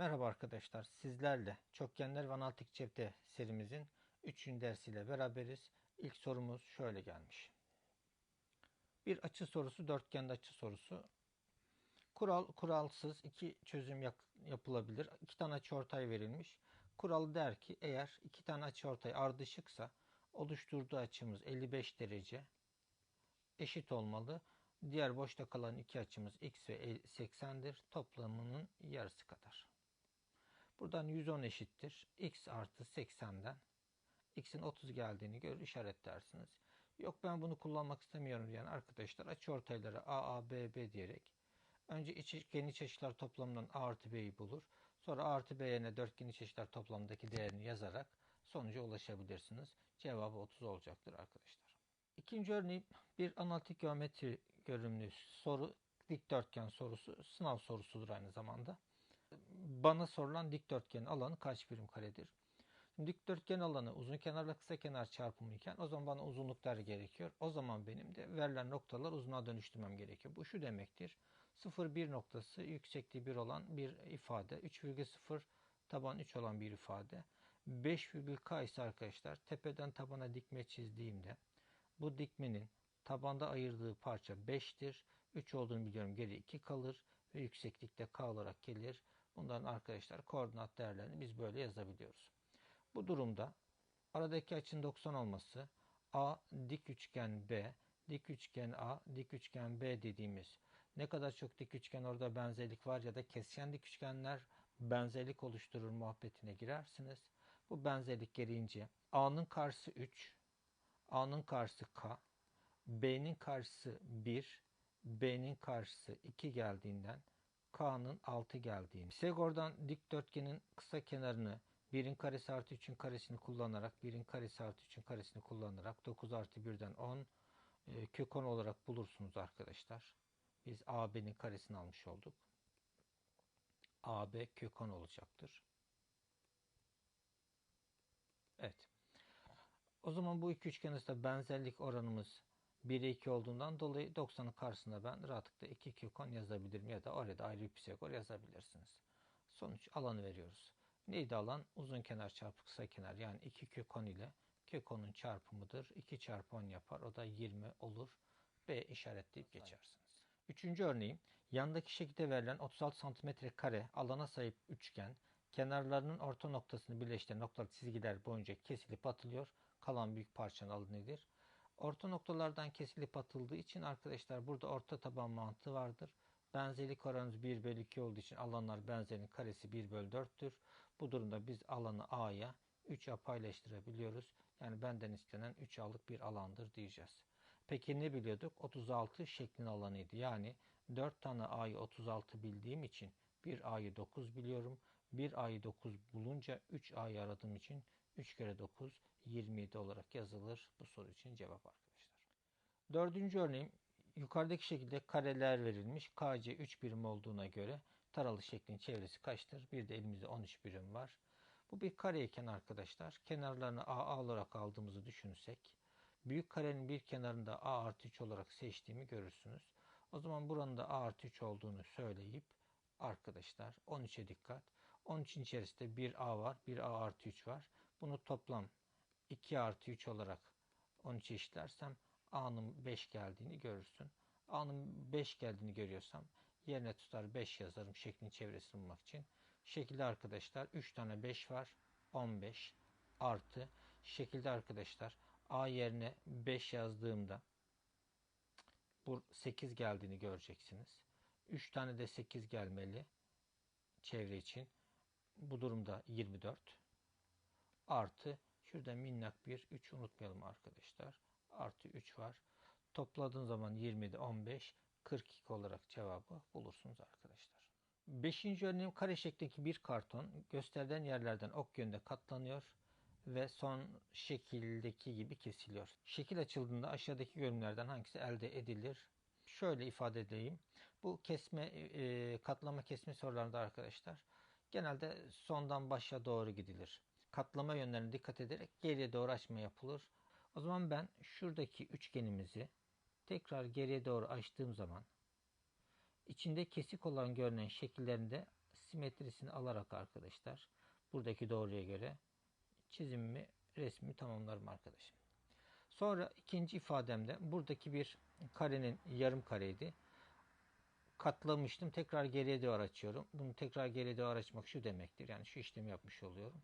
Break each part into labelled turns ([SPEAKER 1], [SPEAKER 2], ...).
[SPEAKER 1] Merhaba arkadaşlar. Sizlerle çokgenler ve analitik cepte serimizin 3. dersiyle beraberiz. İlk sorumuz şöyle gelmiş. Bir açı sorusu, dörtgende açı sorusu. Kural, kuralsız iki çözüm yapılabilir. İki tane açıortay verilmiş. Kural der ki eğer iki tane açıortay ardışıksa oluşturduğu açımız 55 derece eşit olmalı. Diğer boşta kalan iki açımız x ve 80'dir. Toplamının yarısı kadar. Buradan 110 eşittir. x artı 80'den x'in 30 geldiğini görür işaretlersiniz. Yok ben bunu kullanmak istemiyorum diyen arkadaşlar açıortayları a, a, b, b diyerek önce iç, geniş açılar toplamından a artı b'yi bulur. Sonra a artı b yerine 4 geniş açılar toplamındaki değerini yazarak sonuca ulaşabilirsiniz. Cevabı 30 olacaktır arkadaşlar. İkinci örneğim bir analitik geometri görünümlü soru dikdörtgen sorusu sınav sorusudur aynı zamanda. Bana sorulan dikdörtgen alanı kaç birim karedir? Şimdi dikdörtgen alanı uzun kenarla kısa kenar çarpımı iken o zaman bana uzunluklar gerekiyor. O zaman benim de verilen noktalar uzuna dönüştürmem gerekiyor. Bu şu demektir. 0,1 noktası yüksekliği 1 olan bir ifade. 3,0 taban 3 olan bir ifade. 5,k ise arkadaşlar tepeden tabana dikme çizdiğimde bu dikmenin tabanda ayırdığı parça 5'tir. 3 olduğunu biliyorum geri 2 kalır ve yükseklikte k olarak gelir. Bunların arkadaşlar koordinat değerlerini biz böyle yazabiliyoruz. Bu durumda aradaki açının 90 olması A dik üçgen B, dik üçgen A, dik üçgen B dediğimiz ne kadar çok dik üçgen orada benzerlik var ya da kesişen dik üçgenler benzerlik oluşturur muhabbetine girersiniz. Bu benzerlik gereğince A'nın karşısı 3, A'nın karşısı K, B'nin karşısı 1, B'nin karşısı 2 geldiğinden K'nın 6 geldiğini. Pisagor'dan dikdörtgenin kısa kenarını 1'in karesi artı 3'ün karesini kullanarak 1'in karesi artı 3'ün karesini kullanarak 9 artı 1'den 10 e, kök 10 olarak bulursunuz arkadaşlar. Biz AB'nin karesini almış olduk. AB kök 10 olacaktır. Evet. O zaman bu iki üçgen arasında benzerlik oranımız 1'e 2 olduğundan dolayı 90'ın karşısında ben rahatlıkla 2 kök 10 yazabilirim ya da orada ayrı bir Pisagor yazabilirsiniz. Sonuç alanı veriyoruz. Neydi alan? Uzun kenar çarpı kısa kenar yani 2 kök 10 ile kök 10'un çarpımıdır. 2 çarpı 10 yapar. O da 20 olur. B işaretleyip geçersiniz. Üçüncü örneğim. Yandaki şekilde verilen 36 cm kare alana sahip üçgen kenarlarının orta noktasını birleştiren noktalı çizgiler boyunca kesilip atılıyor. Kalan büyük parçanın alanı nedir? Orta noktalardan kesilip atıldığı için arkadaşlar burada orta taban mantığı vardır. Benzerlik oranımız 1 bölü 2 olduğu için alanlar benzerinin karesi 1 bölü 4'tür. Bu durumda biz alanı A'ya 3'e paylaştırabiliyoruz. Yani benden istenen 3 A'lık bir alandır diyeceğiz. Peki ne biliyorduk? 36 şeklin alanıydı. Yani 4 tane A'yı 36 bildiğim için 1 A'yı 9 biliyorum. 1 A'yı 9 bulunca 3 A'yı aradığım için 3 kere 9 27 olarak yazılır. Bu soru için cevap arkadaşlar. Dördüncü örneğim yukarıdaki şekilde kareler verilmiş. KC 3 birim olduğuna göre taralı şeklin çevresi kaçtır? Bir de elimizde 13 birim var. Bu bir kareyken arkadaşlar kenarlarını AA olarak aldığımızı düşünürsek büyük karenin bir kenarında A artı 3 olarak seçtiğimi görürsünüz. O zaman buranın da A artı 3 olduğunu söyleyip arkadaşlar 13'e dikkat. 13'in içerisinde bir A var, bir A artı 3 var. Bunu toplam 2 artı 3 olarak 13'e eşitlersem A'nın 5 geldiğini görürsün. A'nın 5 geldiğini görüyorsam yerine tutar 5 yazarım şeklin çevresini bulmak için. Şekilde arkadaşlar 3 tane 5 var. 15 artı şekilde arkadaşlar A yerine 5 yazdığımda bu 8 geldiğini göreceksiniz. 3 tane de 8 gelmeli çevre için. Bu durumda 24 artı şurada minnak bir 3 unutmayalım arkadaşlar. Artı 3 var. Topladığın zaman 20'de 15 42 olarak cevabı bulursunuz arkadaşlar. Beşinci örneğim kare şeklindeki bir karton gösterilen yerlerden ok yönünde katlanıyor ve son şekildeki gibi kesiliyor. Şekil açıldığında aşağıdaki görünümlerden hangisi elde edilir? Şöyle ifade edeyim. Bu kesme, e, katlama kesme sorularında arkadaşlar genelde sondan başa doğru gidilir. Katlama yönlerine dikkat ederek geriye doğru açma yapılır. O zaman ben şuradaki üçgenimizi tekrar geriye doğru açtığım zaman içinde kesik olan görünen şekillerinde simetrisini alarak arkadaşlar buradaki doğruya göre çizimimi resmimi tamamlarım arkadaşım. Sonra ikinci ifademde buradaki bir karenin yarım kareydi. Katlamıştım. Tekrar geriye doğru açıyorum. Bunu tekrar geriye doğru açmak şu demektir. Yani şu işlemi yapmış oluyorum.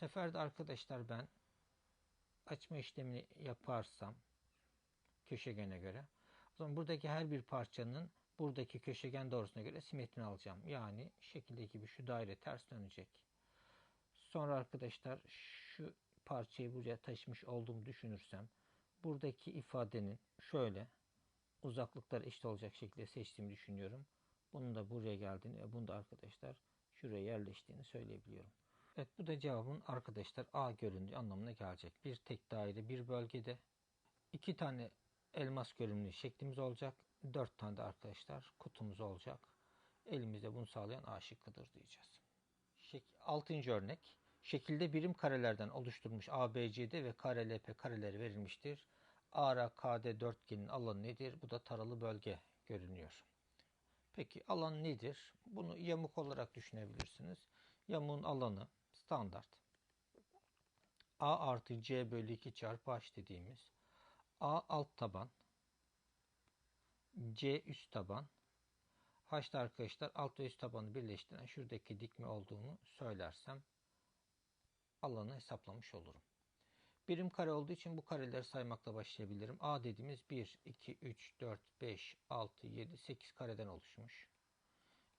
[SPEAKER 1] Sefer de arkadaşlar ben açma işlemini yaparsam köşegene göre o zaman buradaki her bir parçanın buradaki köşegen doğrusuna göre simetrini alacağım. Yani şekildeki gibi şu daire ters dönecek. Sonra arkadaşlar şu parçayı buraya taşımış olduğumu düşünürsem buradaki ifadenin şöyle uzaklıklar eşit olacak şekilde seçtiğimi düşünüyorum. Bunun da buraya geldiğini ve bunu da arkadaşlar şuraya yerleştiğini söyleyebiliyorum. Evet bu da cevabın arkadaşlar A göründüğü anlamına gelecek. Bir tek daire bir bölgede iki tane elmas görünümlü şeklimiz olacak. Dört tane de arkadaşlar kutumuz olacak. Elimizde bunu sağlayan A şıkkıdır diyeceğiz. Şek altıncı örnek. Şekilde birim karelerden oluşturulmuş ABCD ve KRLP kareleri verilmiştir. ARKD dörtgenin alanı nedir? Bu da taralı bölge görünüyor. Peki alan nedir? Bunu yamuk olarak düşünebilirsiniz. Yamuğun alanı standart. A artı C bölü 2 çarpı H dediğimiz A alt taban C üst taban H'da arkadaşlar alt ve üst tabanı birleştiren şuradaki dikme olduğunu söylersem alanı hesaplamış olurum. Birim kare olduğu için bu kareleri saymakla başlayabilirim. A dediğimiz 1, 2, 3, 4, 5, 6, 7, 8 kareden oluşmuş.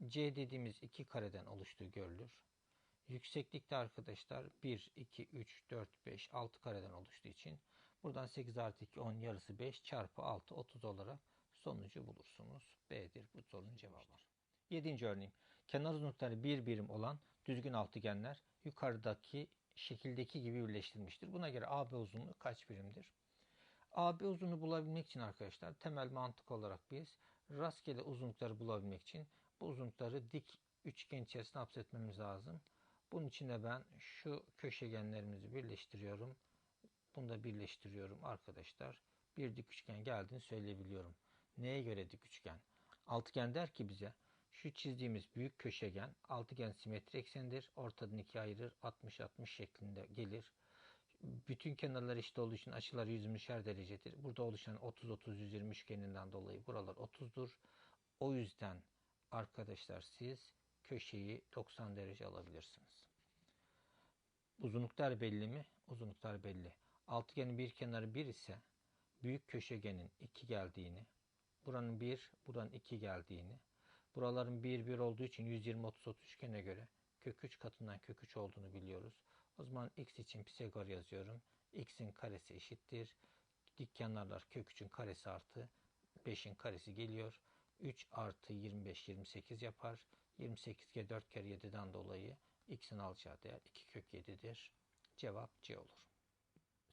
[SPEAKER 1] C dediğimiz 2 kareden oluştuğu görülür. Yükseklikte arkadaşlar 1, 2, 3, 4, 5, 6 kareden oluştuğu için buradan 8 artı 2, 10 yarısı 5 çarpı 6, 30 olarak sonucu bulursunuz. B'dir bu sorunun cevabı. Yedinci örneğim. Kenar uzunlukları bir birim olan düzgün altıgenler yukarıdaki şekildeki gibi birleştirilmiştir. Buna göre AB uzunluğu kaç birimdir? AB uzunluğu bulabilmek için arkadaşlar temel mantık olarak biz rastgele uzunlukları bulabilmek için bu uzunlukları dik üçgen içerisine hapsetmemiz lazım. Bunun için de ben şu köşegenlerimizi birleştiriyorum. Bunu da birleştiriyorum arkadaşlar. Bir dik üçgen geldiğini söyleyebiliyorum. Neye göre dik üçgen? Altıgen der ki bize şu çizdiğimiz büyük köşegen altıgen simetri eksenidir. Ortadan ikiye ayırır. 60-60 şeklinde gelir. Bütün kenarlar eşit olduğu için açılar 120'şer derecedir. Burada oluşan 30-30-120 üçgeninden dolayı buralar 30'dur. O yüzden arkadaşlar siz köşeyi 90 derece alabilirsiniz. Uzunluklar belli mi? Uzunluklar belli. Altıgenin bir kenarı 1 ise büyük köşegenin 2 geldiğini, buranın 1, buradan 2 geldiğini, buraların 1, 1 olduğu için 120, 30, 30 üçgene göre kök 3 katından kök 3 olduğunu biliyoruz. O zaman x için Pisagor yazıyorum. x'in karesi eşittir. Dik kenarlar kök 3'ün karesi artı 5'in karesi geliyor. 3 artı 25, 28 yapar. 28'e 4 kere 7'den dolayı x'in alacağı değer 2 kök 7'dir. Cevap C olur.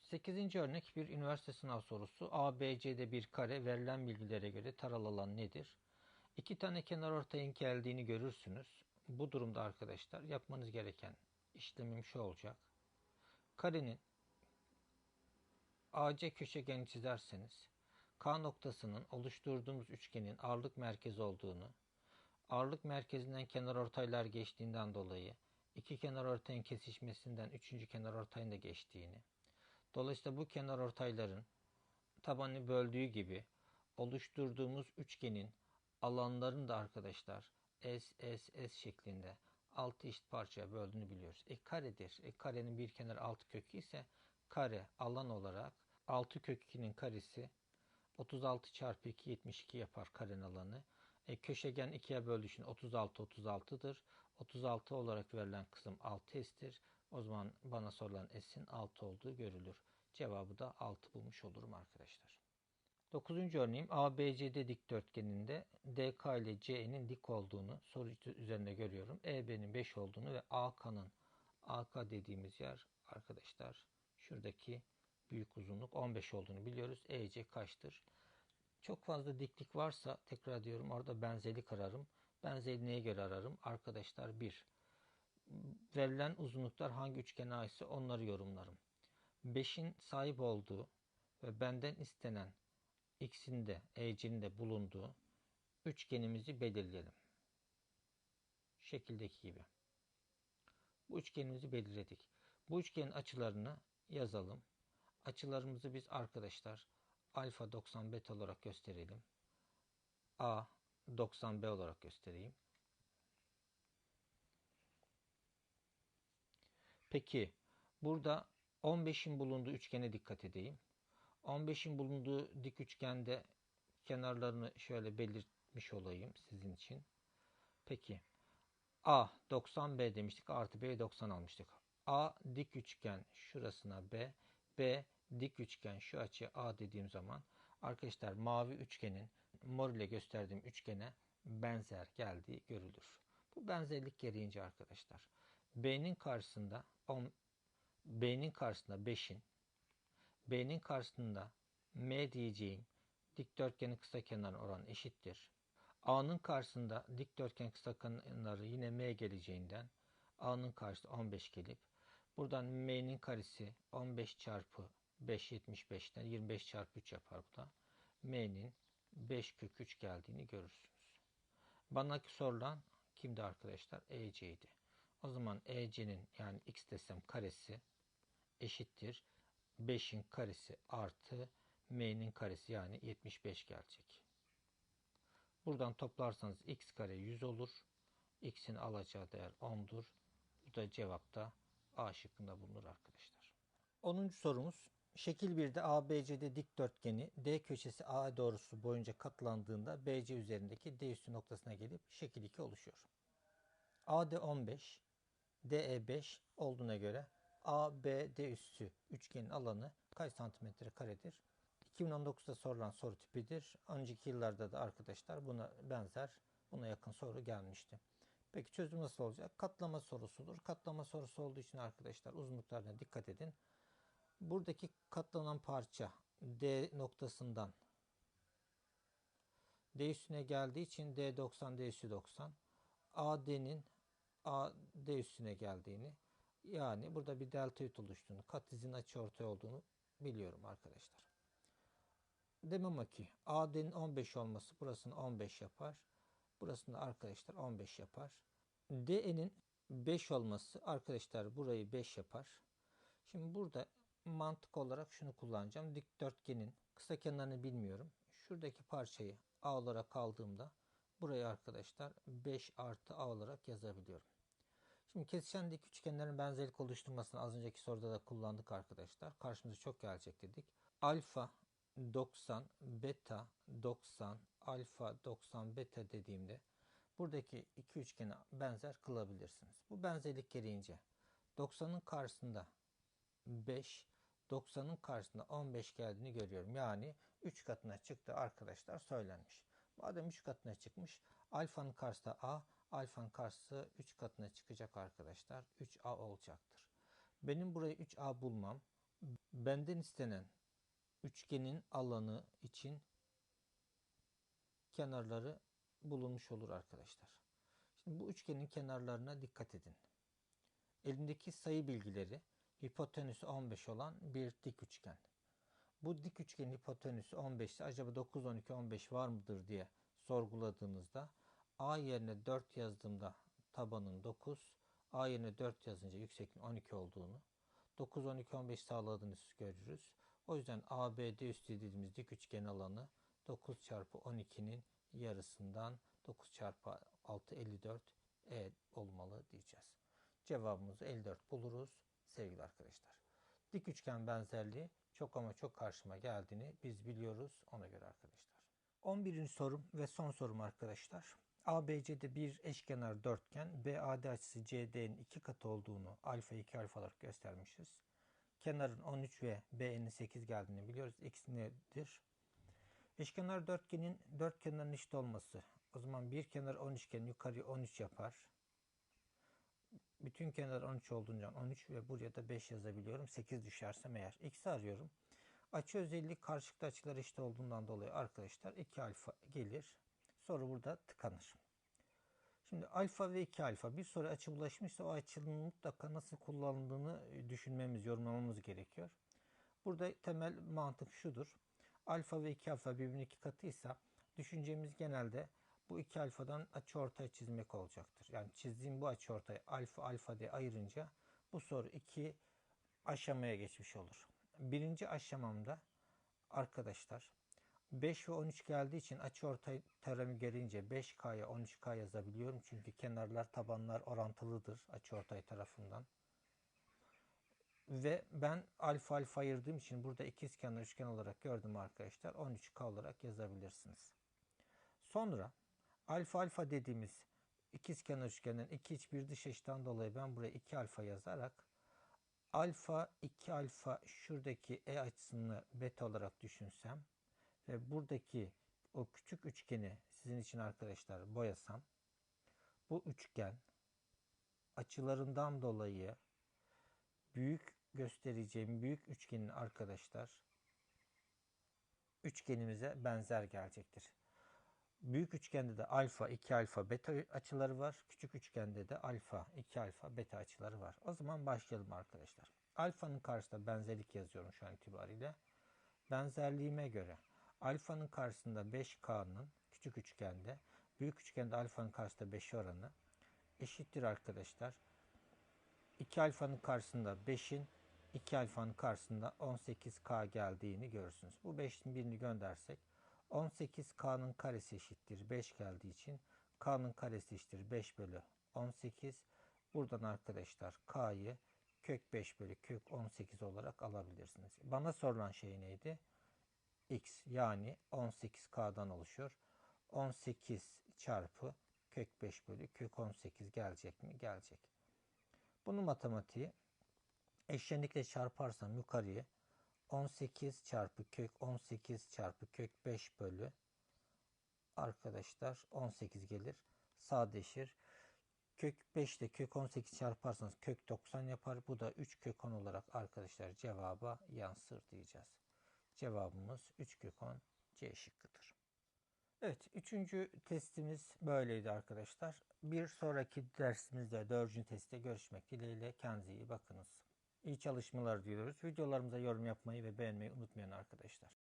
[SPEAKER 1] 8. örnek bir üniversite sınav sorusu. ABC'de bir kare verilen bilgilere göre taralı alan nedir? İki tane kenar ortayın geldiğini görürsünüz. Bu durumda arkadaşlar yapmanız gereken işlemim şu olacak. Karenin AC köşegeni çizerseniz K noktasının oluşturduğumuz üçgenin ağırlık merkezi olduğunu, ağırlık merkezinden kenar ortaylar geçtiğinden dolayı iki kenar ortayın kesişmesinden üçüncü kenar ortayın da geçtiğini, dolayısıyla bu kenar ortayların tabanı böldüğü gibi oluşturduğumuz üçgenin alanların da arkadaşlar S, S, S şeklinde 6 eşit parçaya böldüğünü biliyoruz. E karedir. E karenin bir kenarı 6 kökü ise kare alan olarak 6 kök 2'nin karesi 36 çarpı 2 72 yapar karenin alanı. E, köşegen 2'ye böldüğü için 36 36'dır. 36 olarak verilen kısım 6s'tir. O zaman bana sorulan s'in 6 olduğu görülür. Cevabı da 6 bulmuş olurum arkadaşlar. 9. örneğim ABCD dikdörtgeninde DK ile CE'nin dik olduğunu soru üzerinde görüyorum. EB'nin 5 olduğunu ve AK'nın AK dediğimiz yer arkadaşlar şuradaki büyük uzunluk 15 olduğunu biliyoruz. EC kaçtır? Çok fazla diklik varsa tekrar diyorum orada benzerlik ararım. Benzerliği neye göre ararım? Arkadaşlar 1. Verilen uzunluklar hangi üçgene aitse onları yorumlarım. 5'in sahip olduğu ve benden istenen x'in de ec'nin de bulunduğu üçgenimizi belirleyelim. Şekildeki gibi. Bu üçgenimizi belirledik. Bu üçgenin açılarını yazalım. Açılarımızı biz arkadaşlar alfa 90 beta olarak gösterelim. A 90 B olarak göstereyim. Peki burada 15'in bulunduğu üçgene dikkat edeyim. 15'in bulunduğu dik üçgende kenarlarını şöyle belirtmiş olayım sizin için. Peki A 90 B demiştik artı B 90 almıştık. A dik üçgen şurasına B, B dik üçgen şu açı A dediğim zaman arkadaşlar mavi üçgenin mor ile gösterdiğim üçgene benzer geldiği görülür. Bu benzerlik gereğince arkadaşlar B'nin karşısında 10 B'nin karşısında 5'in B'nin karşısında M diyeceğim dikdörtgenin kısa kenarı oranı eşittir. A'nın karşısında dikdörtgen kısa kenarı yine M geleceğinden A'nın karşısı 15 gelip buradan M'nin karesi 15 çarpı 5 75'ten 25 çarpı 3 yapar bu da. M'nin 5 kök 3 geldiğini görürsünüz. Bana sorulan kimdi arkadaşlar? EC'ydi. O zaman EC'nin yani x desem karesi eşittir. 5'in karesi artı m'nin karesi yani 75 gelecek. Buradan toplarsanız x kare 100 olur. x'in alacağı değer 10'dur. Bu da cevapta A şıkkında bulunur arkadaşlar. 10. sorumuz. Şekil 1'de ABC'de dikdörtgeni D köşesi A doğrusu boyunca katlandığında BC üzerindeki D üstü noktasına gelip şekil 2 oluşuyor. AD 15, DE 5 olduğuna göre ABD üssü üçgenin alanı kaç santimetre karedir? 2019'da sorulan soru tipidir. Önceki yıllarda da arkadaşlar buna benzer, buna yakın soru gelmişti. Peki çözüm nasıl olacak? Katlama sorusudur. Katlama sorusu olduğu için arkadaşlar uzunluklarına dikkat edin. Buradaki katlanan parça D noktasından D üstüne geldiği için D 90, D üstü 90. AD'nin AD üstüne geldiğini yani burada bir delta üt oluştuğunu, kat izin açı ortay olduğunu biliyorum arkadaşlar. Demem ki AD'nin 15 olması burasını 15 yapar. Burasını arkadaşlar 15 yapar. DE'nin 5 olması arkadaşlar burayı 5 yapar. Şimdi burada mantık olarak şunu kullanacağım. Dikdörtgenin kısa kenarını bilmiyorum. Şuradaki parçayı A olarak aldığımda burayı arkadaşlar 5 artı A olarak yazabiliyorum. Şimdi kesişen dik üçgenlerin benzerlik oluşturmasını az önceki soruda da kullandık arkadaşlar. Karşımıza çok gelecek dedik. Alfa 90, beta 90, alfa 90, beta dediğimde buradaki iki üçgeni benzer kılabilirsiniz. Bu benzerlik gereğince 90'ın karşısında 5, 90'ın karşısında 15 geldiğini görüyorum. Yani 3 katına çıktı arkadaşlar söylenmiş. Madem 3 katına çıkmış alfanın karşısında A, alfanın karşısı 3 katına çıkacak arkadaşlar. 3A olacaktır. Benim burayı 3A bulmam benden istenen üçgenin alanı için kenarları bulunmuş olur arkadaşlar. Şimdi bu üçgenin kenarlarına dikkat edin. Elimdeki sayı bilgileri hipotenüsü 15 olan bir dik üçgen. Bu dik üçgenin hipotenüsü 15 ise acaba 9, 12, 15 var mıdır diye sorguladığınızda A yerine 4 yazdığımda tabanın 9, A yerine 4 yazınca yüksekliğin 12 olduğunu, 9, 12, 15 sağladığını görürüz. O yüzden ABD üstü dediğimiz dik üçgen alanı 9 çarpı 12'nin yarısından 9 çarpı 6 54 E olmalı diyeceğiz. Cevabımızı 54 buluruz sevgili arkadaşlar. Dik üçgen benzerliği çok ama çok karşıma geldiğini biz biliyoruz ona göre arkadaşlar. 11. sorum ve son sorum arkadaşlar. ABC'de bir eşkenar dörtgen BAD açısı CD'nin iki katı olduğunu alfa 2 alfa olarak göstermişiz. Kenarın 13 ve BN'in 8 geldiğini biliyoruz. X nedir? Eşkenar dörtgenin dört kenarın eşit olması. O zaman bir kenar 13 iken yukarı 13 yapar. Bütün kenar 13 olduğunca 13 ve buraya da 5 yazabiliyorum. 8 düşersem eğer. X'i arıyorum. Açı özelliği karşılıklı açılar eşit olduğundan dolayı arkadaşlar 2 alfa gelir. Soru burada tıkanır. Şimdi alfa ve 2 alfa bir soru açı bulaşmışsa o açının mutlaka nasıl kullanıldığını düşünmemiz, yorumlamamız gerekiyor. Burada temel mantık şudur. Alfa ve 2 alfa birbirinin iki katıysa düşüncemiz genelde Bu iki alfadan açıortay çizmek olacaktır. Yani çizdiğim bu açıortay alfa alfa diye ayırınca bu soru iki aşamaya geçmiş olur. Birinci aşamamda arkadaşlar 5 ve 13 geldiği için açıortay teoremi gelince 5K'ya 13K yazabiliyorum. Çünkü kenarlar tabanlar orantılıdır açıortay tarafından. Ve ben alfa alfa ayırdığım için burada ikizkenar üçgen olarak gördüm arkadaşlar. 13K olarak yazabilirsiniz. Sonra alfa alfa dediğimiz ikizkenar üçgenden iki iç bir dış eşitten dolayı ben buraya 2 alfa yazarak alfa 2 alfa şuradaki E açısını beta olarak düşünsem ve buradaki o küçük üçgeni sizin için arkadaşlar boyasam bu üçgen açılarından dolayı büyük göstereceğim büyük üçgenin arkadaşlar üçgenimize benzer gelecektir. Büyük üçgende de alfa 2 alfa beta açıları var. Küçük üçgende de alfa 2 alfa beta açıları var. O zaman başlayalım arkadaşlar. Alfanın karşısında benzerlik yazıyorum şu an itibariyle. Benzerliğime göre alfanın karşısında 5K'nın küçük üçgende, büyük üçgende alfanın karşısında 5 oranı eşittir arkadaşlar. 2 alfanın karşısında 5'in 2 alfanın karşısında 18K geldiğini görürsünüz. Bu 5'in birini göndersek 18K'nın karesi eşittir 5 geldiği için K'nın karesi eşittir 5 bölü 18. Buradan arkadaşlar K'yı kök 5 bölü kök 18 olarak alabilirsiniz. Bana sorulan şey neydi? X yani 18K'dan oluşuyor. 18 çarpı kök 5 bölü kök 18 gelecek mi? Gelecek. Bunun matematiği eşlenikle çarparsam yukarıya 18 çarpı kök 18 çarpı kök 5 bölü arkadaşlar 18 gelir. Sadeleşir. Kök 5 ile kök 18 çarparsanız kök 90 yapar. Bu da 3 kök 10 olarak arkadaşlar cevaba yansır diyeceğiz. Cevabımız 3 kök 10 C şıkkıdır. Evet, üçüncü testimiz böyleydi arkadaşlar. Bir sonraki dersimizde, dördüncü testte görüşmek dileğiyle. Kendinize iyi bakınız. İyi çalışmalar diliyoruz. Videolarımıza yorum yapmayı ve beğenmeyi unutmayın arkadaşlar.